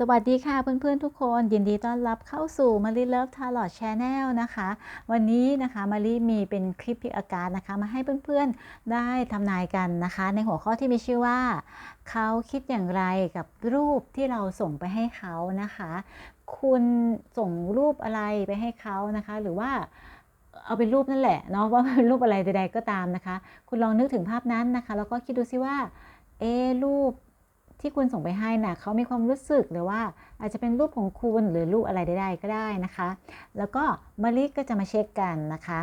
สวัสดีค่ะเพื่อนๆทุกคนยินดีต้อนรับเข้าสู่มารีเลิฟทาร์ลอตชแนลนะคะ วันนี้นะคะมารีมีเป็นคลิปพิกอาการนะคะ มาให้เพื่อนๆได้ทำนายกันนะคะ ในหัวข้อที่มีชื่อว่า เขาคิดอย่างไรกับรูปที่เราส่งไปให้เขานะคะ คุณส่งรูปอะไรไปให้เขานะคะ หรือว่าเอาเป็นรูปนั่นแหละเนาะว่าเป็นรูปอะไรใดๆก็ตามนะคะ คุณลองนึกถึงภาพนั้นนะคะแล้วก็คิดดูซิว่าเอรูป ที่คุณส่งไปให้นะ่ะเขามีความรู้สึกหรือว่าอาจจะเป็นรูปของคุณหรือรูปอะไรใดๆก็ได้นะคะ แล้วก็มาริก็จะมาเช็คกันนะคะ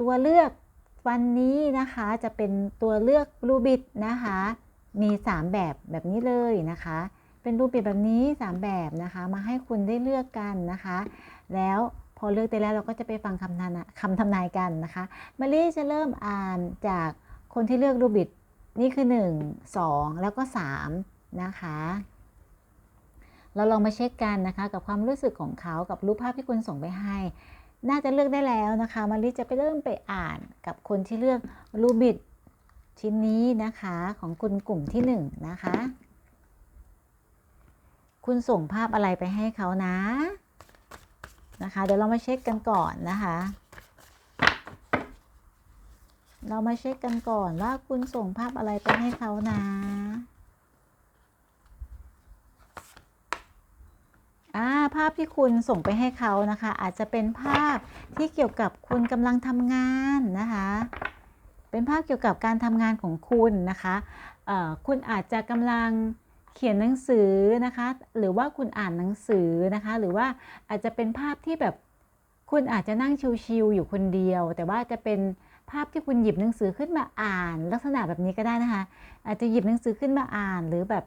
ตัวเลือกวันนี้นะคะจะเป็นตัวเลือกรูบิดนะคะ มี 3 แบบแบบนี้เลยนะคะ เป็นรูปบิดแบบนี้ 3 แบบนะคะ มาให้คุณได้เลือกกันนะคะ แล้วพอเลือกได้แล้วเราก็จะไปฟังคำทำนายคำทำนายกันนะคะมารีจะเริ่มอ่านจากคนที่เลือกรูบิดนี่คือ 1 2 แล้วก็ 3 นะคะ เราลองมาเช็คกันนะคะ กับความรู้สึกของเขากับรูปภาพที่คุณส่งไปให้ น่าจะเลือกได้แล้วนะคะมาริจะไปเริ่มไปอ่านกับคนที่เลือกรูบิดชิ้นนี้นะคะของคุณกลุ่มที่1นนะคะ คุณส่งภาพอะไรไปให้เขานะนะคะ เดี๋ยวเรามาเช็คกันก่อนนะคะ เรามาเช็คกันก่อนว่าคุณส่งภาพอะไรไปให้เขานะอ่าภาพที่คุณส่งไปให้เขานะคะ อาจจะเป็นภาพที่เกี่ยวกับคุณกำลังทำงานนะคะ เป็นภาพเกี่ยวกับการทำงานของคุณนะคะคุณอาจจะกำลังเขียนหนังสือนะคะ หรือว่าคุณอ่านหนังสือนะคะ หรือว่าอาจจะเป็นภาพที่แบบคุณอาจจะนั่งชิวๆอยู่คนเดียว แต่ว่าจะเป็นภาพที่คุณหยิบหนังสือขึ้นมาอ่าน ลักษณะแบบนี้ก็ได้นะคะ อาจจะหยิบหนังสือขึ้นมาอ่านหรือแบบ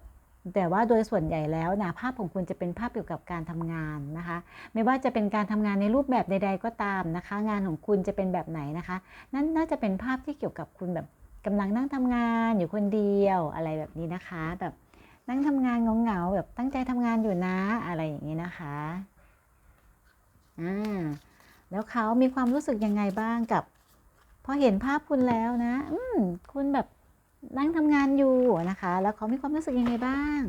แต่ว่าโดยส่วนใหญ่แล้วนะภาพของคุณจะเป็นภาพเกี่ยวกับการทำงานนะคะ ไม่ว่าจะเป็นการทำงานในรูปแบบใด ๆ ก็ตามนะคะ งานของคุณจะเป็นแบบไหนนะคะนั่นน่าจะเป็นภาพที่เกี่ยวกับคุณแบบกำลังนั่งทำงานอยู่คนเดียวอะไรแบบนี้นะคะ แบบนั่งทำงานเหงาๆแบบตั้งใจทำงานอยู่นะอะไรอย่างนี้นะคะอ่าแล้วเขามีความรู้สึกยังไงบ้างกับพอเห็นภาพคุณแล้วนะ อืมคุณแบบ นั่งทำงานอยู่นะคะ แล้วเขามีความรู้สึกยังไงบ้าง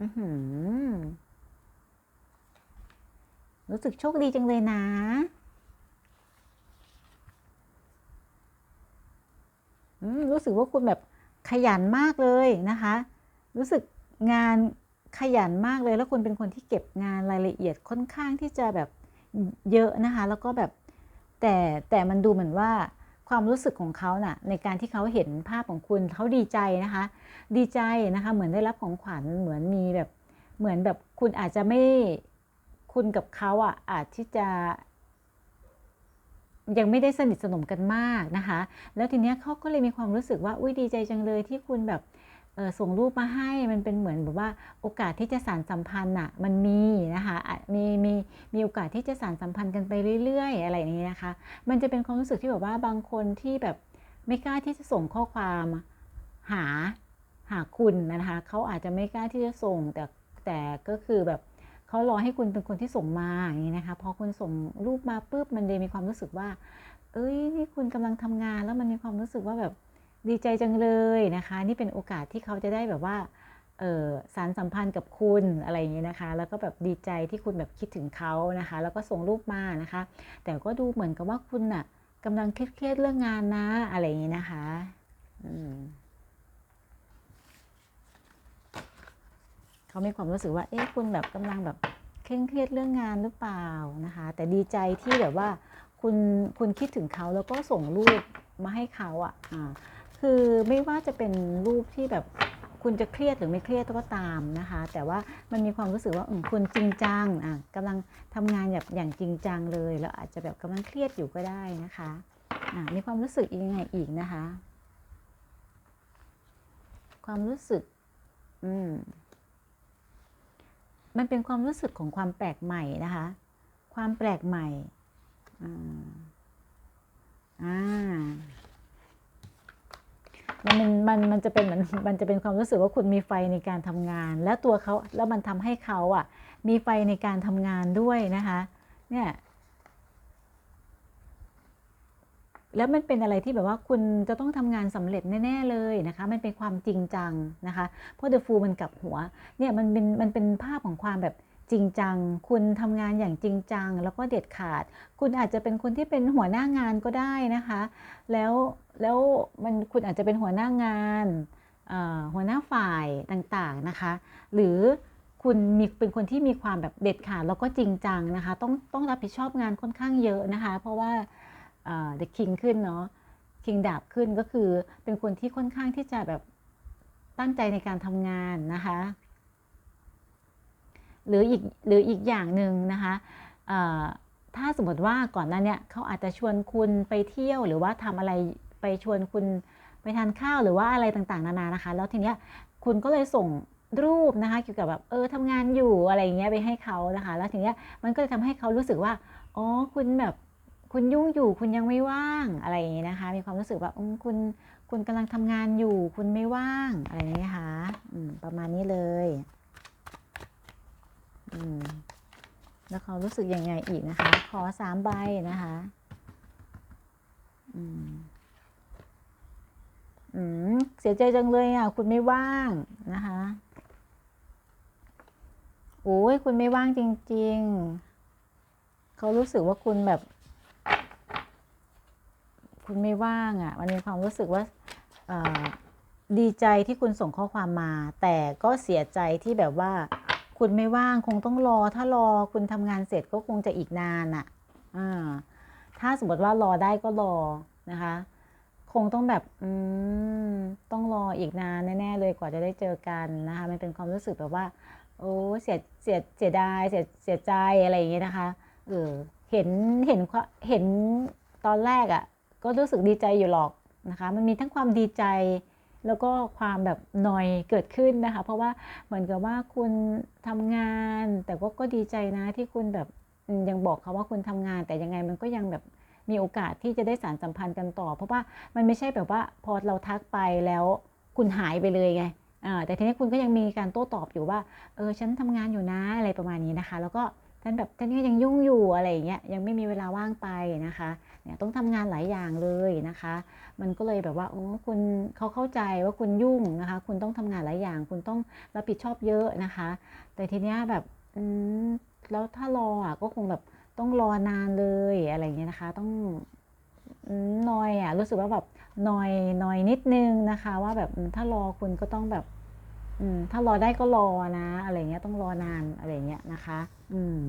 อือหือ รู้สึกโชคดีจังเลยนะ อืมรู้สึกว่าคุณแบบขยันมากเลยนะคะ รู้สึกงานขยันมากเลย แล้วคุณเป็นคนที่เก็บงานรายละเอียดค่อนข้างที่จะแบบเยอะนะคะ แล้วก็แบบแต่แต่มันดูเหมือนว่า ความรู้สึกของเขาน่ะในการที่เขาเห็นภาพของคุณเขาดีใจนะคะ ดีใจนะคะเหมือนได้รับของขวัญเหมือนมีแบบเหมือนแบบคุณอาจจะไม่คุณกับเขาอะอาจที่จะ ยังไม่ได้สนิทสนมกันมากนะคะ แล้วทีเนี้ยเขาก็เลยมีความรู้สึกว่าอุ้ยดีใจจังเลยที่คุณแบบส่งรูปมาให้มันเป็นเหมือนแบบว่าโอกาสที่จะสานสัมพันธ์อะมันมีนะคะมีมี มีโอกาสที่จะสานสัมพันธ์กันไปเรื่อยๆ อะไรอย่างนี้นะคะ มันจะเป็นความรู้สึกที่แบบว่าบางคนที่แบบไม่กล้าที่จะส่งข้อความหาหาคุณนะคะเขาอาจจะไม่กล้าที่จะส่งแต่แต่ก็คือแบบเขารอให้คุณเป็นคนที่ส่งมาอย่างนี้นะคะพอคุณส่งรูปมาปุ๊บมันเลยมีความรู้สึกว่า เอ้ยนี่คุณกำลังทำงานแล้วมันมีความรู้สึกว่าแบบดีใจจังเลยนะคะ นี่เป็นโอกาสที่เขาจะได้แบบว่า สารสัมพันธ์กับคุณอะไรอย่างนี้นะคะ แล้วก็แบบดีใจที่คุณแบบคิดถึงเขานะคะ แล้วก็ส่งรูปมานะคะ แต่ก็ดูเหมือนกับว่าคุณน่ะกำลังเครียดเรื่องงานนะอะไรอย่างนี้นะคะเขามีความรู้สึกว่า เอ๊ะ คุณแบบกำลังแบบเคร่งเครียดเรื่องงานหรือเปล่านะคะ แต่ดีใจที่แบบว่าคุณคุณคิดถึงเขาแล้วก็ส่งรูปมาให้เขาอะอ่าคือไม่ว่าจะเป็นรูปที่แบบ คุณจะเครียดหรือไม่เครียดก็ตามนะคะ แต่ว่ามันมีความรู้สึกว่าคุณจริงจังอะกำลังทำงานแบบอย่างจริงจังเลย แล้วอาจจะแบบกำลังเครียดอยู่ก็ได้นะคะอ่ามีความรู้สึกยังไงอีกนะคะ ความรู้สึก อืมมันเป็นความรู้สึกของความแปลกใหม่นะคะ ความแปลกใหม่อ่าอ่า มันมันมันจะเป็นเหมือนมันจะเป็นความรู้สึกว่าคุณมีไฟในการทำงาน แล้วตัวเขาแล้วมันทำให้เขาอะ มีไฟในการทำงานด้วยนะคะ เนี่ยแล้วมันเป็นอะไรที่แบบว่าคุณจะต้องทำงานสำเร็จแน่ ๆ เลยนะคะ มันเป็นความจริงจังนะคะ เพราะ The Fool มันกลับหัว เนี่ยมันเป็นมันเป็นภาพของความแบบ จริงจัง คุณทำงานอย่างจริงจัง แล้วก็เด็ดขาด คุณอาจจะเป็นคนที่เป็นหัวหน้างานก็ได้นะคะ แล้วแล้วมันคุณอาจจะเป็นหัวหน้างานหัวหน้าฝ่ายต่างๆนะคะ หรือคุณมีเป็นคนที่มีความแบบเด็ดขาดแล้วก็จริงจังนะคะ ต้องต้องรับผิดชอบงานค่อนข้างเยอะนะคะ เพราะว่าเดอะคิงขึ้นเนาะคิงดาบขึ้นก็คือเป็นคนที่ค่อนข้างที่จะแบบตั้งใจในการทำงานนะคะ หรืออีกหรืออีกอย่างหนึ่งนะคะถ้าสมมติว่าก่อนหน้านี้เขาอาจจะชวนคุณไปเที่ยวหรือว่าทำอะไรไปชวนคุณไปทานข้าวหรือว่าอะไรต่างๆ นานานะคะ แล้วทีเนี้ยคุณก็เลยส่งรูปนะคะเกี่ยวกับแบบเออทำงานอยู่อะไรอย่างเงี้ยไปให้เขานะคะ แล้วทีเนี้ยมันก็จะทำให้เขารู้สึกว่าอ๋อคุณแบบคุณยุ่งอยู่คุณยังไม่ว่างอะไรอย่างเงี้ยนะคะ มีความรู้สึกว่าคุณคุณกำลังทำงานอยู่ คุณไม่ว่างอะไรอย่างเงี้ยค่ะประมาณนี้เลย แล้วเขารู้สึกยังไงอีกนะคะ ขอสามใบนะคะอืมอืมเสียใจจังเลยอะ คุณไม่ว่างนะคะ โอ้ยคุณไม่ว่างจริง ๆ เขารู้สึกว่าคุณแบบ คุณไม่ว่างอะ มันมีความรู้สึกว่าดีใจที่คุณส่งข้อความมา แต่ก็เสียใจที่แบบว่า คุณไม่ว่างคงต้องรอ ถ้ารอคุณทำงานเสร็จก็คงจะอีกนานอะอ่าถ้าสมมติว่ารอได้ก็รอนะคะ คงต้องแบบอืมต้องรออีกนานแน่ๆเลยกว่าจะได้เจอกันนะคะ มันเป็นความรู้สึกแบบว่า โอ้เสียเสียเสียดายเสียเสียใจอะไรอย่างเงี้ยนะคะเออเห็นเห็นเห็นตอนแรกอะ่ะ ก็รู้สึกดีใจอยู่หรอกนะคะ มันมีทั้งความดีใจ แล้วก็ความแบบนอยเกิดขึ้นนะคะ เพราะว่าเหมือนกับว่าคุณทำงาน แต่ก็ก็ดีใจนะที่คุณแบบยังบอกเขาว่าคุณทำงาน แต่ยังไงมันก็ยังแบบมีโอกาสที่จะได้สารสัมพันธ์กันต่อ เพราะว่ามันไม่ใช่แบบว่าพอเราทักไปแล้วคุณหายไปเลยไงแต่ทีนี้คุณก็ยังมีการโต้ตอบอยู่ว่าเออฉันทำงานอยู่นะอะไรประมาณนี้นะคะ แล้วก็ ฉันแบบฉันก็ยังยุ่งอยู่อะไรอย่างเงี้ยยังไม่มีเวลาว่างไปนะคะเนี่ยต้องทำงานหลายอย่างเลยนะคะ มันก็เลยแบบว่าโอ้คุณเขาเข้าใจว่าคุณยุ่งนะคะ คุณต้องทำงานหลายอย่าง คุณต้องรับผิดชอบเยอะนะคะ แต่ทีเนี้ยแบบอืมแล้วถ้ารออะก็คงแบบต้องรอนานเลยอะไรอย่างเงี้ยนะคะ ต้องอืมนอยอะรู้สึกว่าแบบนอยนอยนิดนึงนะคะ ว่าแบบถ้ารอคุณก็ต้องแบบ ถ้ารอได้ก็รอนะ อะไรเงี้ยต้องรอนานอะไรเงี้ยนะคะ อืม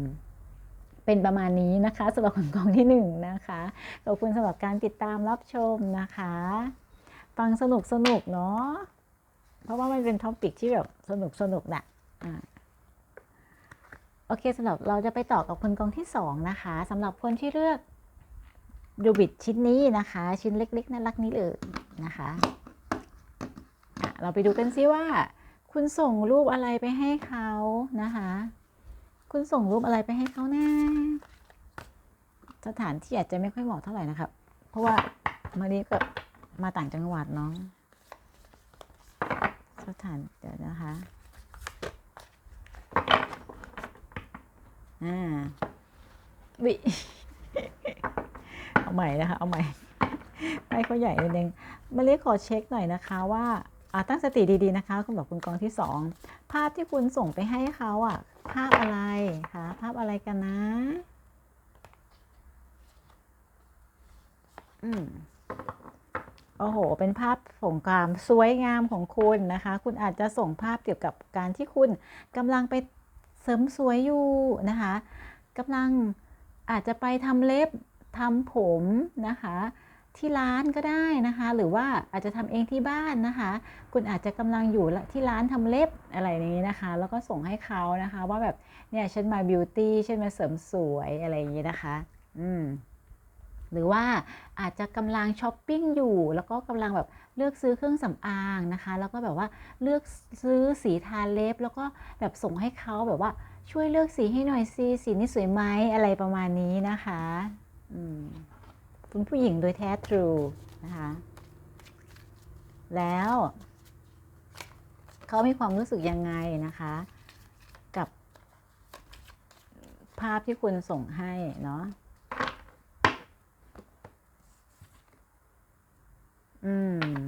เป็นประมาณนี้นะคะสำหรับคนกองที่หนึ่งนะคะขอบคุณสำหรับการติดตามรับชมนะคะฟังสนุกสนุกเนาะเพราะว่ามันเป็นท็อปิกที่แบบสนุกสนุกนะอ่าโอเคสำหรับเราจะไปต่อกับคนกองที่สองนะคะสำหรับคนที่เลือกดูบิดชิ้นนี้นะคะ ชิ้นเล็กๆน่ารักนี้เลยนะคะะเราไปดูกันซิว่า คุณส่งรูปอะไรไปให้เขานะคะ คุณส่งรูปอะไรไปให้เขานะสถานที่อาจจะไม่ค่อยเหมาะเท่าไหร่นะครับ เพราะว่ามารีก็มาต่างจังหวัดเนาะสถานเดี๋ยวนะคะอ่าวิเอาใหม่นะคะ เอาใหม่ให้เขาใหญ่นิดนึงมารีขอเช็คหน่อยนะคะว่า ตั้งสติดีๆนะคะคุณบอกคุณกองที่สองภาพที่คุณส่งไปให้เขาอะ ภาพอะไรคะภาพอะไรกันนะ อืมโอ้โห เป็นภาพสงครามสวยงามของคุณนะคะ คุณอาจจะส่งภาพเกี่ยวกับการที่คุณกำลังไปเสริมสวยอยู่นะคะกำลังอาจจะไปทำเล็บทำผมนะคะ ที่ร้านก็ได้นะคะ หรือว่าอาจจะทำเองที่บ้านนะคะ คุณอาจจะกำลังอยู่ที่ร้านทำเล็บอะไรนี้นะคะ แล้วก็ส่งให้เขานะคะ ว่าแบบเนี่ยฉันมาบิวตี้ฉันมาเสริมสวยอะไรอย่างนี้นะคะ อืมหรือว่าอาจจะกำลังช้อปปิ้งอยู่ แล้วก็กำลังแบบเลือกซื้อเครื่องสำอางนะคะ แล้วก็แบบว่าเลือกซื้อสีทาเล็บ แล้วก็แบบส่งให้เขาแบบว่าช่วยเลือกสีให้หน่อยสิสีนี้สวยไหมอะไรประมาณนี้นะคะ อืม คุณผู้หญิงโดยแท้ทรูนะคะ แล้วเขามีความรู้สึกยังไงนะคะ กับ ภาพที่คุณส่งให้เนาะอืม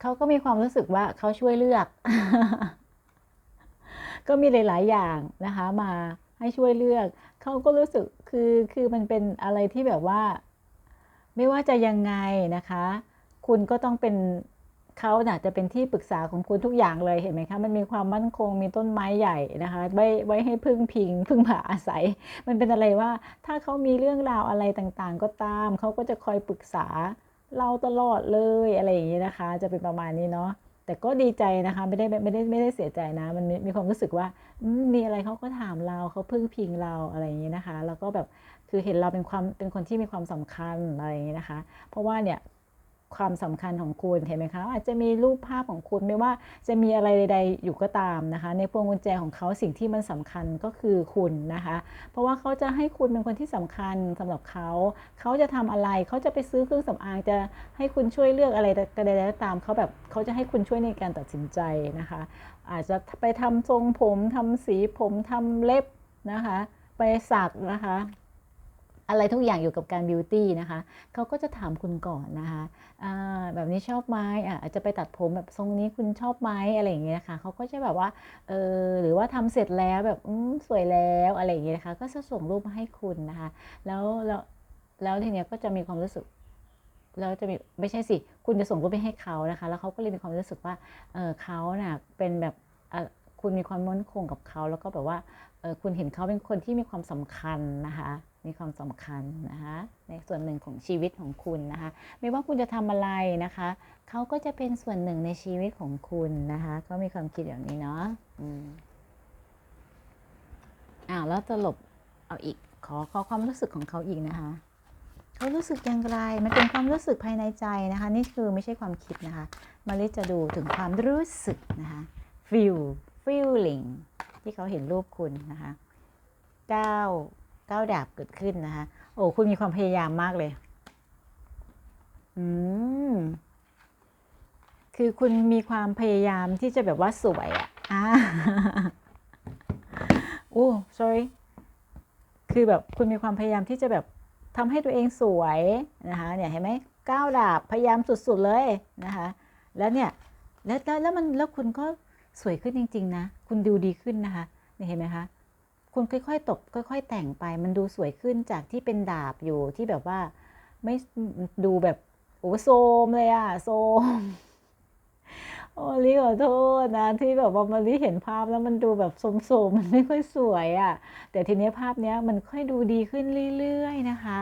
เขาก็มีความรู้สึกว่าเขาช่วยเลือก ก็มีหลาย ๆ อย่างนะคะมา ให้ช่วยเลือก เขาก็รู้สึกคือคือมันเป็นอะไรที่แบบว่า ไม่ว่าจะยังไงนะคะ คุณก็ต้องเป็นเขาน่ะจะเป็นที่ปรึกษาของคุณทุกอย่างเลยเห็นไหมคะ มันมีความมั่นคงมีต้นไม้ใหญ่นะคะไว้ไว้ให้พึ่งพิง พึ่งพาอาศัย มันเป็นอะไรว่า ถ้าเขามีเรื่องราวอะไรต่างๆ ก็ตาม เขาก็จะคอยปรึกษาเราตลอดเลยอะไรอย่างนี้นะคะ จะเป็นประมาณนี้เนาะแต่ก็ดีใจนะคะ ไม่ได้ไม่ได้ไม่ได้เสียใจนะ มันมีมีความรู้สึกว่า มีอะไรเขาก็ถามเราเขาพึ่งพิงเราอะไรอย่างนี้นะคะ แล้วก็แบบคือเห็นเราเป็นความเป็นคนที่มีความสำคัญอะไรอย่างนี้นะคะ เพราะว่าเนี่ย ความสำคัญของคุณเห็นไหมคะ อาจจะมีรูปภาพของคุณไม่ว่าจะมีอะไรใด ๆ อยู่ก็ตามนะคะ ในพวงกุญแจของเขาสิ่งที่มันสำคัญก็คือคุณนะคะ เพราะว่าเขาจะให้คุณเป็นคนที่สำคัญสำหรับเขา เขาจะทำอะไรเขาจะไปซื้อเครื่องสำอางจะให้คุณช่วยเลือกอะไรก็ได้แล้วตามเขาแบบเขาจะให้คุณช่วยในการตัดสินใจนะคะ อาจจะไปทำทรงผมทำสีผมทำเล็บนะคะ ไปสักนะคะ อะไรทุกอย่างอยู่กับการบิวตี้นะคะเขาก็จะถามคุณก่อนนะคะแบบนี้ชอบไหมอ่าจจะไปตัดผมแบบทรงนี้คุณชอบไหมอะไรอย่างเงี้ยนะคะเขาก็จะแบบว่าเออหรือว่าทำเสร็จแล้วแบบสวยแล้วอะไรอย่างเงี้ยนะคะก็จะส่งรูปมาให้คุณนะคะแล้วแล้วแล้วทีเนี้ยก็จะมีความรู้สึกแล้วจะมีไม่ใช่สิคุณจะส่งรูปไปให้เขานะคะ แล้วเขาก็เลยมีความรู้สึกว่าเออเขาน่ะเป็นแบบคุณมีความมั่นคงกับเขาแล้วก็แบบว่าเออคุณเห็นเขาเป็นคนที่มีความสำคัญนะคะ มีความสำคัญนะคะในส่วนหนึ่งของชีวิตของคุณนะคะไม่ว่าคุณจะทำอะไรนะคะเขาก็จะเป็นส่วนหนึ่งในชีวิตของคุณนะคะก็มีความคิดแบบนี้เนาะอ่าแล้วจะหลบเอาอีกขอขอความรู้สึกของเขาอีกนะคะเขารู้สึกอย่างไร มันเป็นความรู้สึกภายในใจนะคะ นี่คือไม่ใช่ความคิดนะคะ มาลิจะดูถึงความรู้สึกนะคะ feel feeling ที่เขาเห็นรูปคุณนะคะ 9 ก้าวดาบเกิดขึ้นนะคะ โอ้คุณมีความพยายามมากเลย อืม คือคุณมีความพยายามที่จะแบบว่าสวยอะอ่าโอ้ sorry คือแบบคุณมีความพยายามที่จะแบบทำให้ตัวเองสวยนะคะเนี่ยเห็นไหมก้าวดาบพยายามสุดๆเลยนะคะ แล้วเนี่ยแล้วแล้วแล้วมันแล้วคุณก็สวยขึ้นจริง ๆ นะ คุณดูดีขึ้นนะคะเนี่ยเห็นไหมคะ คุณค่อย ๆ ตบค่อย ๆ แต่งไป มันดูสวยขึ้นจากที่เป็นดาบอยู่ที่แบบว่าไม่ดูแบบโอ้โซมเลยอะโซมโอ้ลิขอโทษนะ ที่แบบว่ามาลิเห็นภาพแล้วมันดูแบบโสมๆมันไม่ค่อยสวยอะ่ะ แต่ทีนี้ภาพเนี้ยมันค่อยดูดีขึ้นเรื่อยๆนะคะ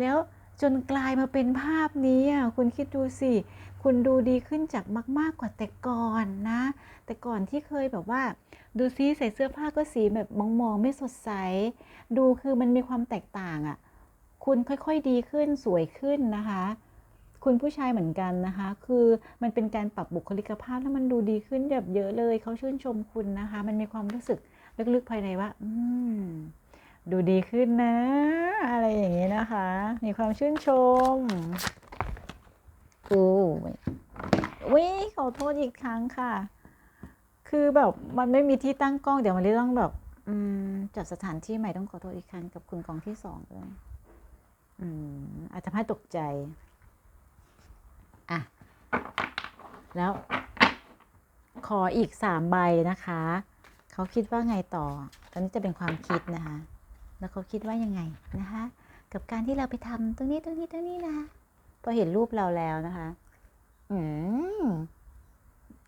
แล้วจนกลายมาเป็นภาพนี้อะคุณคิดดูสิ คุณดูดีขึ้นจากมากๆกว่าแต่ก่อนนะ แต่ก่อนที่เคยแบบว่า ดูซิใส่เสื้อผ้าก็สีแบบมองๆไม่สดใส ดูคือมันมีความแตกต่างอะ คุณค่อยๆดีขึ้นสวยขึ้นนะคะ คุณผู้ชายเหมือนกันนะคะ คือมันเป็นการปรับบุคลิกภาพแล้วมันดูดีขึ้นแบบเยอะเลยเขาชื่นชมคุณนะคะ มันมีความรู้สึกลึกๆภายในว่า อืมดูดีขึ้นนะ อะไรอย่างนี้นะคะ มีความชื่นชม อู้วิขอโทษอีกครั้งค่ะ คือแบบมันไม่มีที่ตั้งกล้อง เดี๋ยวมันเลยต้องแบบจัดสถานที่ใหม่ต้องขอโทษอีกครั้งกับคุณกองที่สองเลยอืมอาจจะให้ตกใจ อะ แล้ว ขออีกสามใบนะคะ เขาคิดว่าไงต่อ ตอนนี้จะเป็นความคิดนะคะ แล้วเขาคิดว่ายังไงนะคะ กับการที่เราไปทำตรงนี้ตรงนี้ตรงนี้นะคะ พอเห็นรูปเราแล้วนะคะ อืม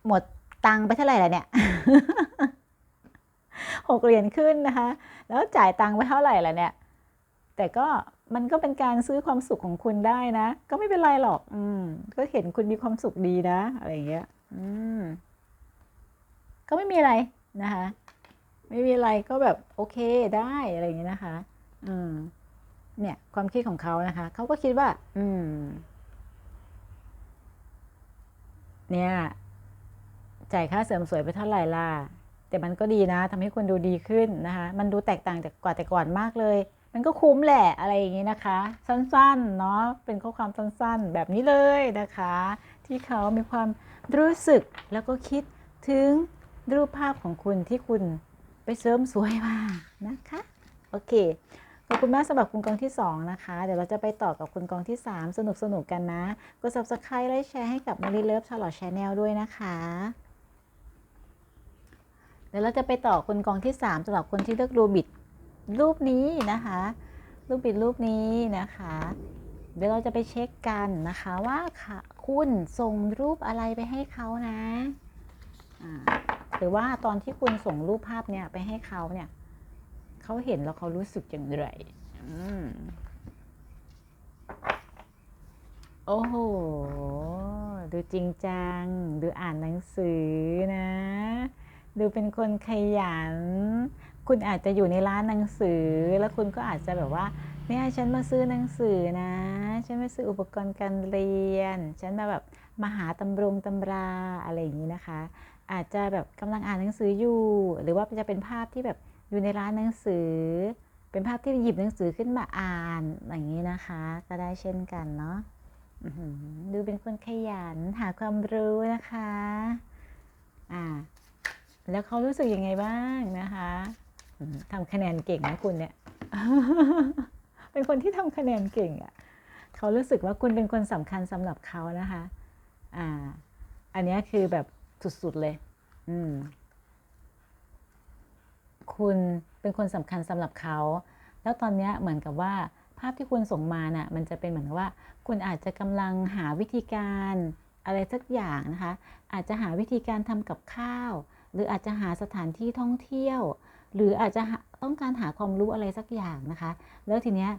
หมดตังค์ไปเท่าไหร่แล้วเนี่ยหกเหรียญขึ้นนะคะ แล้วจ่ายตังค์ไปเท่าไหร่แล้วเนี่ย แต่ก็มันก็เป็นการซื้อความสุขของคุณได้นะ ก็ไม่เป็นไรหรอก อืม ก็เห็นคุณมีความสุขดีนะ อะไรอย่างเงี้ย อืม ก็ไม่มีอะไรนะคะ ไม่มีอะไรก็แบบโอเคได้อะไรอย่างเงี้ยนะคะ อืม เนี่ยความคิดของเขานะคะ เขาก็คิดว่า อืม เนี่ยจ่ายค่าเสริมสวยไปเท่าไหร่ล่ะ แต่มันก็ดีนะทำให้คุณดูดีขึ้นนะคะ มันดูแตกต่างจากกว่าแต่ก่อนมากเลย มันก็คุ้มแหละอะไรอย่างนี้นะคะ สั้นๆ เนาะเป็นข้อความสั้นๆ แบบนี้เลยนะคะ ที่เขามีความรู้สึกแล้วก็คิดถึงรูปภาพของคุณที่คุณไปเสริมสวยมานะคะ โอเค อบคุณมากสำหรับคุณกองที่ 2 นะคะ เดี๋ยวเราจะไปต่อกับคุณกองที่ 3 สนุกสนุกกันนะ กด subscribe และแชร์ให้กับ Mary Love Charlotte Channel ด้วยนะคะ เดี๋ยวเราจะไปต่อคุณกองที่ 3สำหรับคนที่เลือกรูบิดรูปนี้นะคะ รูปบิดรูปนี้นะคะ เดี๋ยวเราจะไปเช็คกันนะคะว่าคุณส่งรูปอะไรไปให้เขานะ หรือว่าตอนที่คุณส่งรูปภาพเนี่ยไปให้เขาเนี่ย เขาเห็นแล้วเขารู้สึกอย่างไรอืมโอ้โห ดูจริงจัง ดูอ่านหนังสือนะ ดูเป็นคนขยัน คุณอาจจะอยู่ในร้านหนังสือ แล้วคุณก็อาจจะแบบว่า เนี่ยฉันมาซื้อหนังสือนะ ฉันมาซื้ออุปกรณ์การเรียน ฉันมาแบบมาหาตำรงตำราอะไรอย่างนี้นะคะ อาจจะแบบกำลังอ่านหนังสืออยู่ หรือว่าจะเป็นภาพที่แบบ อยู่ในร้านหนังสือ เป็นภาพที่หยิบหนังสือขึ้นมาอ่านอย่างนี้นะคะ ก็ได้เช่นกันเนาะดูเป็นคนขยันหาความรู้นะคะ อ่า แล้วเขารู้สึกยังไงบ้างนะคะทำคะแนนเก่งนะคุณเนี่ย เป็นคนที่ทำคะแนนเก่งอะ่ะ เขารู้สึกว่าคุณเป็นคนสำคัญสำหรับเขานะคะ อ่า อันนี้คือแบบสุดๆเลย อืม คุณเป็นคนสำคัญสำหรับเขา แล้วตอนนี้เหมือนกับว่าภาพที่คุณส่งมาน่ะมันจะเป็นเหมือนกับว่า คุณอาจจะกำลังหาวิธีการอะไรสักอย่างนะคะ อาจจะหาวิธีการทำกับข้าว หรืออาจจะหาสถานที่ท่องเที่ยว หรืออาจจะต้องการหาความรู้อะไรสักอย่างนะคะ แล้วทีเนี้ย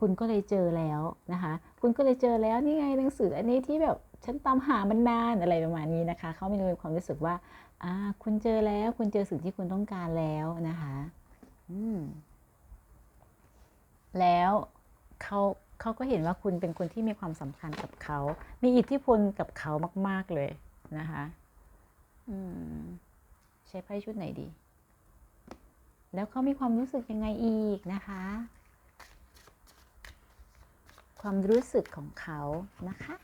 คุณก็เลยเจอแล้วนะคะ คุณก็เลยเจอแล้วนี่ไงหนังสืออันนี้ที่แบบฉันตามหามันนานอะไรประมาณนี้นะคะ เขาไม่ได้มีความรู้สึกว่า อ่าคุณเจอแล้วคุณเจอสิ่งที่คุณต้องการแล้วนะคะอืมแล้วเขาเขาก็เห็นว่าคุณเป็นคนที่มีความสำคัญกับเขา มีอิทธิพลกับเขามาก ๆเลยนะคะอืมใช้ไพ่ชุดไหนดี แล้วเขามีความรู้สึกยังไงอีกนะคะ ความรู้สึกของเขานะคะ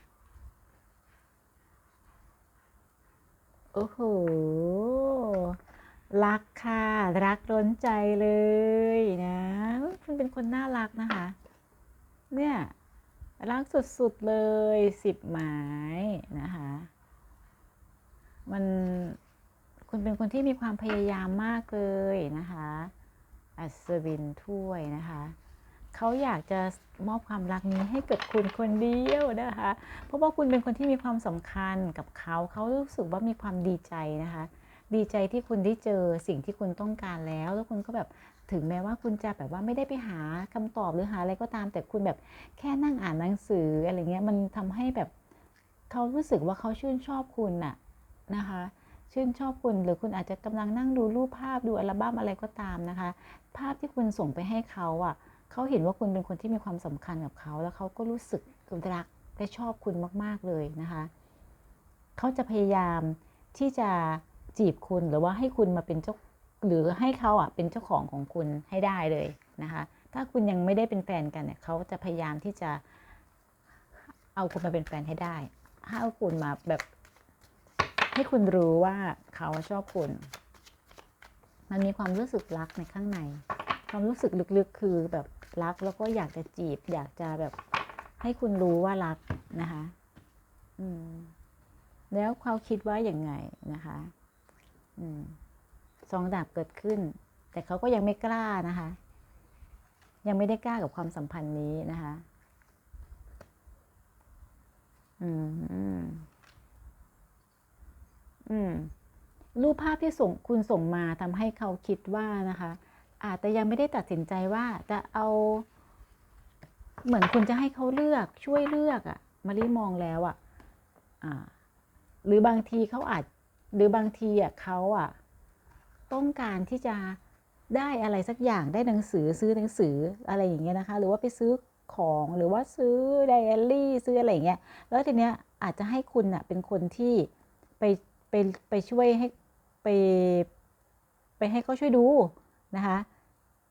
โอ้โห รักค่ะ รักล้นใจเลยนะคุณเป็นคนน่ารักนะคะ เนี่ย รักสุด ๆ เลยสิบหมายนะคะ มันคุณเป็นคนที่มีความพยายามมากเลยนะคะ อัศวินถ้วยนะคะ เขาอยากจะมอบความรักนี้ให้กับคุณคนเดียวนะคะ เพราะว่าคุณเป็นคนที่มีความสำคัญกับเขาเขารู้สึกว่ามีความดีใจนะคะ ดีใจที่คุณได้เจอสิ่งที่คุณต้องการแล้ว แล้วคุณก็แบบถึงแม้ว่าคุณจะแบบว่าไม่ได้ไปหาคำตอบหรือหาอะไรก็ตาม แต่คุณแบบแค่นั่งอ่านหนังสืออะไรเงี้ยมันทำให้แบบเขารู้สึกว่าเขาชื่นชอบคุณน่ะนะคะชื่นชอบคุณหรือคุณอาจจะกำลังนั่งดูรูปภาพดูอัลบั้มอะไรก็ตามนะคะ ภาพที่คุณส่งไปให้เขาอะ เขาเห็นว่าคุณเป็นคนที่มีความสำคัญกับเขา แล้วเขาก็รู้สึกรักและชอบคุณมาก ๆ เลยนะคะ เขาจะพยายามที่จะจีบคุณหรือว่าให้คุณมาเป็นเจ้าหรือให้เขาอะเป็นเจ้าของของคุณให้ได้เลยนะคะ ถ้าคุณยังไม่ได้เป็นแฟนกันเนี่ยเขาจะพยายามที่จะเอาคุณมาเป็นแฟนให้ได้ให้เอาคุณมาแบบ ให้คุณรู้ว่าเขาชอบคุณ มันมีความรู้สึกรักในข้างใน ความรู้สึกลึกๆคือแบบ รักแล้วก็อยากจะจีบ อยากจะแบบให้คุณรู้ว่ารักนะคะ อืม แล้วเขาคิดว่าอย่างไงนะคะ อืมสองดาบเกิดขึ้น แต่เขาก็ยังไม่กล้านะคะ ยังไม่ได้กล้ากับความสัมพันธ์นี้นะคะ อืม อืมอืมรูปภาพที่ส่งคุณส่งมาทำให้เขาคิดว่านะคะ อาจจะยังไม่ได้ตัดสินใจว่าจะเอา เหมือนคุณจะให้เขาเลือกช่วยเลือกอะมารีมองแล้วอะอ่าหรือบางทีเขาอาจหรือบางทีอะเขาอะต้องการที่จะได้อะไรสักอย่างได้หนังสือซื้อหนังสืออะไรอย่างเงี้ยนะคะ หรือว่าไปซื้อของหรือว่าซื้อไดอารี่ซื้ออะไรอย่างเงี้ยแล้วทีเนี้ยอาจจะให้คุณอะเป็นคนที่ไปไปไปช่วยให้ไปไปให้เขาช่วยดู นะคะ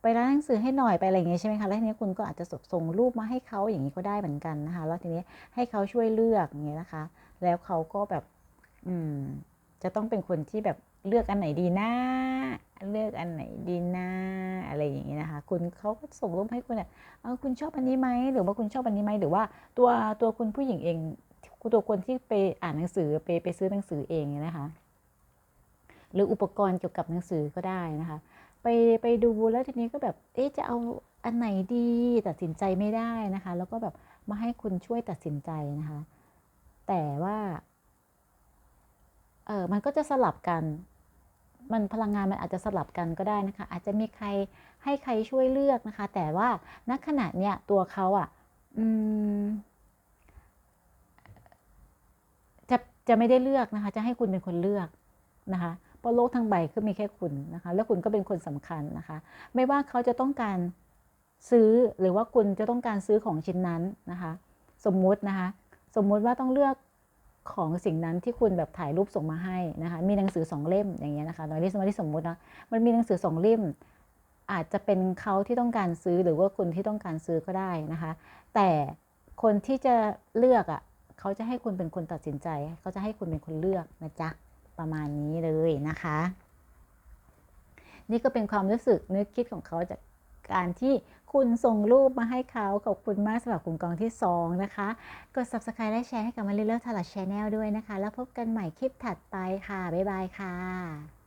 ไปร้านหนังสือให้หน่อยไปอะไรอย่างเงี้ยใช่ไหมคะแล้วทีนี้คุณก็อาจจะส่งรูปมาให้เขาอย่างนี้ก็ได้เหมือนกันนะคะ แล้วทีนี้ให้เขาช่วยเลือกอย่างเงี้ยนะคะ แล้วเขาก็แบบอืมจะต้องเป็นคนที่แบบเลือกอันไหนดีนะเลือกอันไหนดีนะอะไรอย่างนี้ยนะคะ คุณเขาก็ส่งรูปให้คุณอะเออคุณชอบอันนี้ไหมหรือว่าคุณชอบอันนี้ไหมหรือว่าตัวตัวคุณผู้หญิงเองตัวคนที่ไปอ่านหนังสือไปไปซื้อหนังสือเองนะคะ หรืออุปกรณ์เกี่ยวกับหนังสือก็ได้นะคะ ไปไปดูแล้วทีนี้ก็แบบ เอ๊ะจะเอาอันไหนดีตัดสินใจไม่ได้นะคะ แล้วก็แบบมาให้คุณช่วยตัดสินใจนะคะ แต่ว่าเออมันก็จะสลับกัน มันพลังงานมันอาจจะสลับกันก็ได้นะคะ อาจจะมีใครให้ใครช่วยเลือกนะคะ แต่ว่าณขณะเนี้ยตัวเขาอะอืมจะจะไม่ได้เลือกนะคะ จะให้คุณเป็นคนเลือกนะคะ เพราะโลกทั้งใบก็มีแค่คุณนะคะ แล้วคุณก็เป็นคนสำคัญนะคะ ไม่ว่าเขาจะต้องการซื้อหรือว่าคุณจะต้องการซื้อของชิ้นนั้นนะคะ สมมุตินะคะ สมมุติว่าต้องเลือกของสิ่งนั้นที่คุณแบบถ่ายรูปส่งมาให้นะคะ มีหนังสือสองเล่มอย่างเงี้ยนะคะตอนนี้สมมติสมมตินะมันมีหนังสือสองเล่ม อาจจะเป็นเขาที่ต้องการซื้อหรือว่าคุณที่ต้องการซื้อก็ได้นะคะ แต่คนที่จะเลือกอะเขาจะให้คุณเป็นคนตัดสินใจ เขาจะให้คุณเป็นคนเลือกนะจ๊ะ ประมาณนี้เลยนะคะ นี่ก็เป็นความรู้สึกนึกคิดของเขาจากการที่คุณส่งรูปมาให้เขาขอบคุณมากสำหรับกลุ่มกองที่ 2 นะคะ กด subscribe และแชร์ให้กับมาริเลอร์ทาร์ชแนลด้วยนะคะ แล้วพบกันใหม่คลิปถัดไปค่ะ บ๊ายบายค่ะ